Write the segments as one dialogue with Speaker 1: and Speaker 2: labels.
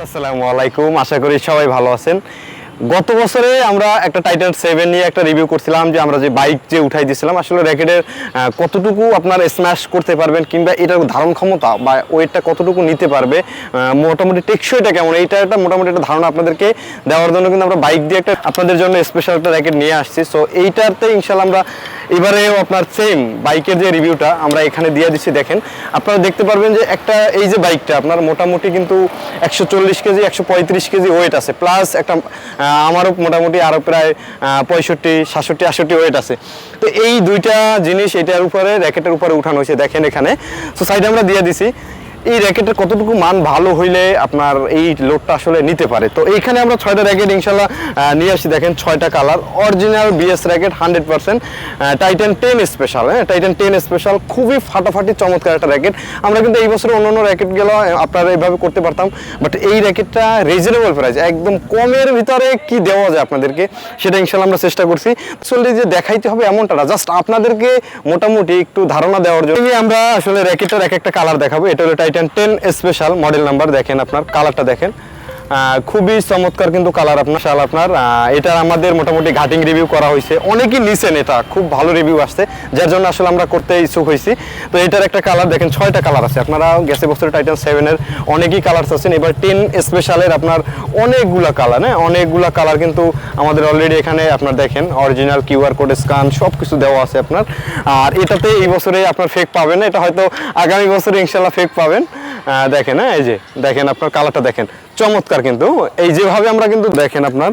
Speaker 1: আসসালামু আলাইকুম আশা করি সবাই ভালো আছেন। গত বছরে আমরা একটা টাইটান সেভেন নিয়ে একটা রিভিউ করছিলাম যে আমরা যে বাইক যে উঠাই দিয়েছিলাম, আসলে র্যাকেটের কতটুকু আপনার স্ম্যাশ করতে পারবেন কিংবা এটার ধারণ ক্ষমতা বা ওয়েটটা কতটুকু নিতে পারবে মোটামুটি টেকসইটা কেমন, এইটা একটা মোটামুটি একটা ধারণা আপনাদেরকে দেওয়ার জন্য কিন্তু আমরা বাইক দিয়ে একটা, আপনাদের জন্য স্পেশাল একটা র্যাকেট নিয়ে আসছি। সো এইটাতে ইনশাল্লাহ আমরা এবারেও আপনার সেম বাইকের যে রিভিউটা আমরা এখানে দিয়ে দিচ্ছি, দেখেন। আপনারা দেখতে পারবেন যে একটা এই যে বাইকটা, আপনার মোটামুটি কিন্তু একশো চল্লিশ কেজি, একশো পঁয়ত্রিশ কেজি ওয়েট আছে। প্লাস একটা আমারও মোটামুটি আরও প্রায় পঁয়ষট্টি, সাতষট্টি, আটষট্টি ওয়েট আছে। তো এই দুইটা জিনিস এটার উপরে র্যাকেটের উপরে উঠানো হয়েছে, দেখেন এখানে। তো সাইডে আমরা দিয়ে দিছি। এই র্যাকেটের কতটুকু মান ভালো হইলে আপনার এই লোডটা আসলে নিতে পারে? তো এইখানে আমরা ছয়টা র্যাকেট ইনশাল্লাহ নিয়ে আসি। দেখেন ছয়টা colour. Original BS racket hundred percent Titan ten special হ্যাঁ? টাইটান টেন স্পেশাল খুবই ফাটাফাটি চমৎকার একটা র্যাকেট। আমরা কিন্তু এই বছর অন্য অন্য র্যাকেট গেলে আপনারা এইভাবে করতে পারতাম বাট এই র্যাকেটটা রিজনেবল প্রাইস একদম কমের ভিতরে কি দেওয়া যায় আপনাদেরকে, সেটা ইনশাল্লাহ আমরা চেষ্টা করছি। আসলে যে দেখাইতে হবে এমনটা না জাস্ট আপনাদেরকে মোটামুটি একটু ধারণা দেওয়ার জন্য। আমরা আসলে র্যাকেটের এক একটা কালার দেখাবো, এটা হলো Titan ten special model number দেখেন আপনার কালারটা দেখেন। খুবই চমৎকার কিন্তু কালার আপনার শাল আপনার। এটা আমাদের মোটামুটি ঘাটিং রিভিউ করা হয়েছে। অনেকেই নিছেন এটা, খুব ভালো রিভিউ আসছে, যার জন্য আসলে আমরা করতে ইচ্ছুক হয়েছি। তো এটার একটা কালার দেখেন ছয়টা কালার আছে। আপনারা গেছে বছর টাইটান সেভেনের অনেকই কালার আছেন। এবার টেন স্পেশালের আপনার অনেকগুলা কালার হ্যাঁ? অনেকগুলা কালার কিন্তু আমাদের অলরেডি এখানে আপনার দেখেন অরিজিনাল কিউআর কোড স্ক্যান সব কিছু দেওয়া আছে আপনার। আর এটাতে এই বছরে আপনার ফেক পাবেন এটা হয়তো আগামী বছরে ইনশাল্লাহ ফেক পাবেন। দেখেন হ্যাঁ এই যে, দেখেন আপনার কালারটা দেখেন। চমৎকার কিন্তু। এই যেভাবে আমরা কিন্তু দেখেন আপনার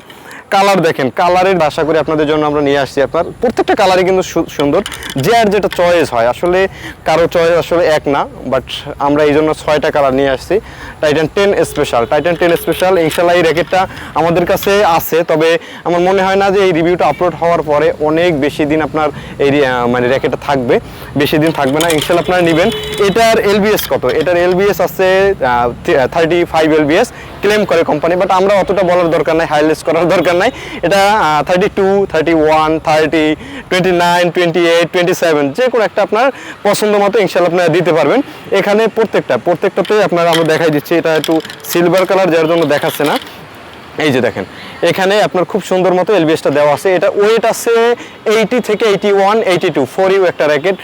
Speaker 1: কালার দেখেন কালারের আশা করি আপনাদের জন্য আমরা নিয়ে আসছি আপনার। প্রত্যেকটা কালারই কিন্তু সুন্দর। যে আর যেটা চয়েস হয়, আসলে কারও চয়েস আসলে এক না বাট আমরা এই জন্য ছয়টা কালার নিয়ে আসছি। Titan ten special Titan ten special ইনশাল্লাহ এই র্যাকেটটা আমাদের কাছে আছে, তবে আমার মনে হয় না যে এই রিভিউটা আপলোড হওয়ার পরে অনেক বেশি দিন আপনার এই মানে র্যাকেটটা থাকবে। বেশি দিন থাকবে না ইনশাল্লাহ আপনারা নেবেন। এটার এলবিএস কত? এটার এলবিএস আছে থার্টি ফাইভ এলবিএস ক্লেম করে কোম্পানি বাট আমরা অতটা বলার দরকার নাই হাইলাইট করার দরকার নাই। এটা thirty two thirty one thirty twenty nine twenty eight twenty seven যে কোনো একটা আপনার পছন্দ মতো ইনশাল্লাহ আপনারা দিতে পারবেন। এখানে প্রত্যেকটা, প্রত্যেকটাতে আপনারা আমরা দেখাই দিচ্ছি, এটা একটু সিলভার কালার যার জন্য দেখাচ্ছে না। এই যে দেখেন, এখানে আপনার খুব সুন্দর মতো এলবিএসটা দেওয়া আছে। এটা ওয়েট আছে এইটি থেকে eighty one eighty two four U একটা র্যাকেট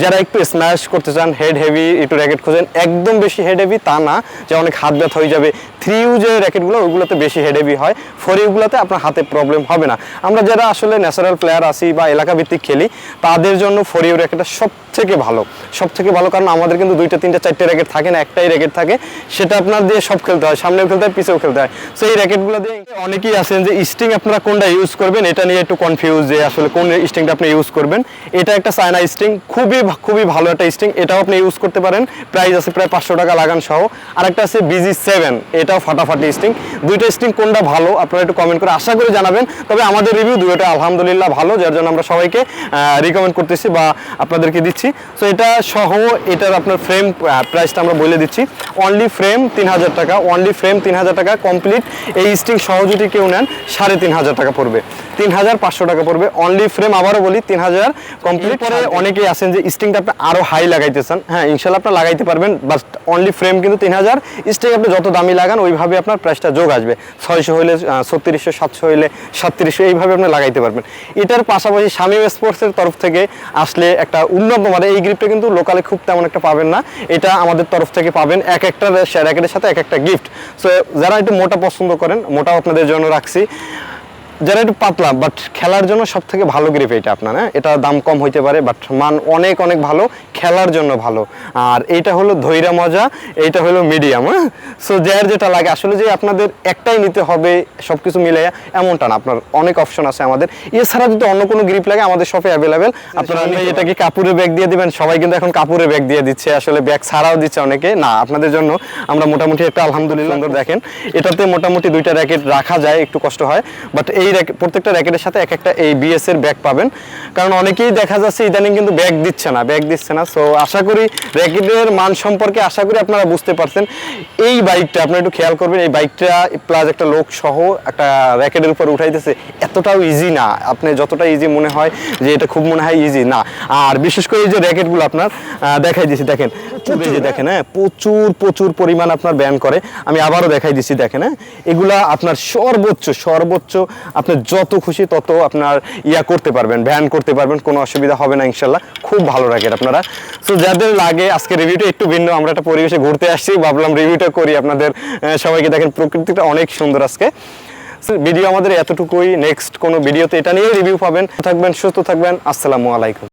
Speaker 1: যারা একটু স্ম্যাশ করতে চান হেড হেভি একটু র্যাকেট খোঁজেন। একদম বেশি হেড হেভি তা না, যে অনেক হাত ব্যথা হয়ে যাবে। থ্রি ইউ যে র্যাকেটগুলো ওইগুলোতে বেশি হেড হেভি হয়। ফোর ইউগুলোতে আপনার হাতে প্রবলেম হবে না। আমরা যারা আসলে ন্যাচারাল প্লেয়ার আছি বা এলাকা ভিত্তিক খেলি, তাদের জন্য ফোর ইউ র্যাকেটটা সব থেকে ভালো। সব থেকে ভালো কারণ আমাদের কিন্তু দুইটা, তিনটা, চারটে র্যাকেট থাকে না, একটাই র্যাকেট থাকে। সেটা আপনার দিয়ে সব খেলতে হয়, সামনেও খেলতে হয়, পিছেও খেলতে হয়। সো এই র্যাকেটগুলো দিয়ে অনেকেই আছেন যে স্টিং আপনারা কোনটা ইউজ করবেন, এটা নিয়ে একটু কনফিউজ যে আসলে কোন স্টিংটা আপনি ইউজ করবেন। এটা একটা চায়না স্টিং খুবই খুবই ভালো একটা স্টিং এটাও আপনি ইউজ করতে পারেন। প্রাইস আছে প্রায় পাঁচশো টাকা লাগান সহ। আরেকটা আছে বিজি সেভেন এটাও ফাটাফাটি স্টিং দুইটা স্টিং কোনটা ভালো আপনারা একটু কমেন্ট করে আশা করি জানাবেন। তবে আমাদের রিভিউ দুইটা আলহামদুলিল্লাহ ভালো যার জন্য আমরা সবাইকে রিকমেন্ড করতেছি বা আপনাদেরকে দিচ্ছি। সো এটা সহ এটার আপনার ফ্রেম প্রাইসটা আমরা বলে দিচ্ছি। অনলি ফ্রেম তিন হাজার টাকা অনলি ফ্রেম তিন হাজার টাকা কমপ্লিট এই স্টিং সহ যদি কেউ নেন সাড়ে তিন হাজার টাকা পড়বে। তিন হাজার পাঁচশো টাকা পড়বে। অনলি ফ্রেম আবারও বলি তিন হাজার কমপ্লিট পরে অনেকেই আছেন যে স্টিংটা আপনি আরও হাই লাগাইতে চান হ্যাঁ ইনশাল্লাহ আপনার লাগাইতে পারবেন বাট অনলি ফ্রেম কিন্তু তিন হাজার। স্টিং আপনি যত দামি লাগান ওইভাবে আপনার প্রাইসটা যোগ আসবে। ছয়শো হইলে ছত্রিশশো, সাতশো হইলে সাতত্রিশশো, এইভাবে আপনি লাগাইতে পারবেন। এটার পাশাপাশি শামিম স্পোর্টসের তরফ থেকে আসলে একটা উন্নত মানের, এই গ্রিপটা কিন্তু লোকালে খুব তেমন একটা পাবেন না। এটা আমাদের তরফ থেকে পাবেন এক একটা র্যাকেটের সাথে এক একটা গিফট সো যারা একটু মোটা পছন্দ করেন, মোটাও আপনাদের জন্য রাখছি। যারা একটু পাতলা বাট খেলার জন্য সব থেকে ভালো গ্রিপ এটা আপনার হ্যাঁ? এটা দাম কম হইতে পারে বাট মান অনেক অনেক ভালো খেলার জন্য ভালো। আর এইটা হলো ধৈরা মজা এইটা হলো মিডিয়াম হ্যাঁ? সো যার যেটা লাগে আসলে যে আপনাদের একটাই নিতে হবে সব কিছু মিলে এমনটা না। আপনার অনেক অপশন আছে আমাদের। এছাড়া যদি অন্য কোনো গ্রিপ লাগে আমাদের শপে অ্যাভেলেবেল আপনারা এটা কি কাপুরে ব্যাগ দিয়ে দিবেন। সবাই কিন্তু এখন কাপুরে ব্যাগ দিয়ে দিচ্ছে আসলে ব্যাগ ছাড়াও দিচ্ছে অনেকে। না আপনাদের জন্য আমরা মোটামুটি একটা আলহামদুলিল্লাহ দেখেন। এটাতে মোটামুটি দুইটা র্যাকেট রাখা যায় একটু কষ্ট হয়। বাট এই এই প্রত্যেকটা র্যাকেটের সাথে এক একটা এই বিএস এর ব্যাগ পাবেন। কারণ অনেকেই দেখা যাচ্ছে ইদানিং কিন্তু ব্যাগ দিচ্ছে না ব্যাগ দিচ্ছে না। সো আশা করি র্যাকেটের মান সম্পর্কে আশা করি আপনারা বুঝতে পারছেন। এই বাইকটা আপনারা একটু খেয়াল করবেন, এই বাইকটা প্লাস একটা লোক সহ একটা র্যাকেটের উপর উঠাইতেছে, এতটাও ইজি না। আপনি যতটা ইজি মনে হয় যে এটা খুব মনে হয় ইজি না। আর বিশেষ করে এই যে র্যাকেটগুলো আপনার দেখাই দিয়েছি দেখেন। যে দেখেন হ্যাঁ প্রচুর প্রচুর পরিমাণ আপনার ব্যান করে। আমি আবারও দেখাই দিচ্ছি দেখেন হ্যাঁ। এগুলা আপনার সর্বোচ্চ সর্বোচ্চ আপনি যত খুশি তত আপনার ইয়া করতে পারবেন ভ্যান করতে পারবেন, কোনো অসুবিধা হবে না ইনশাল্লাহ। খুব ভালো রাখেন আপনারা। তো যাদের লাগে আজকে রিভিউটা একটু ভিন্ন, আমরা একটা পরিবেশে ঘুরতে আসছি, ভাবলাম রিভিউটা করি আপনাদের সবাইকে দেখেন, প্রকৃতিটা অনেক সুন্দর আজকে। ভিডিও আমাদের এতটুকুই। নেক্সট কোনো ভিডিওতে এটা নিয়েই রিভিউ পাবেন। থাকবেন, সুস্থ থাকবেন। আসসালামু আলাইকুম।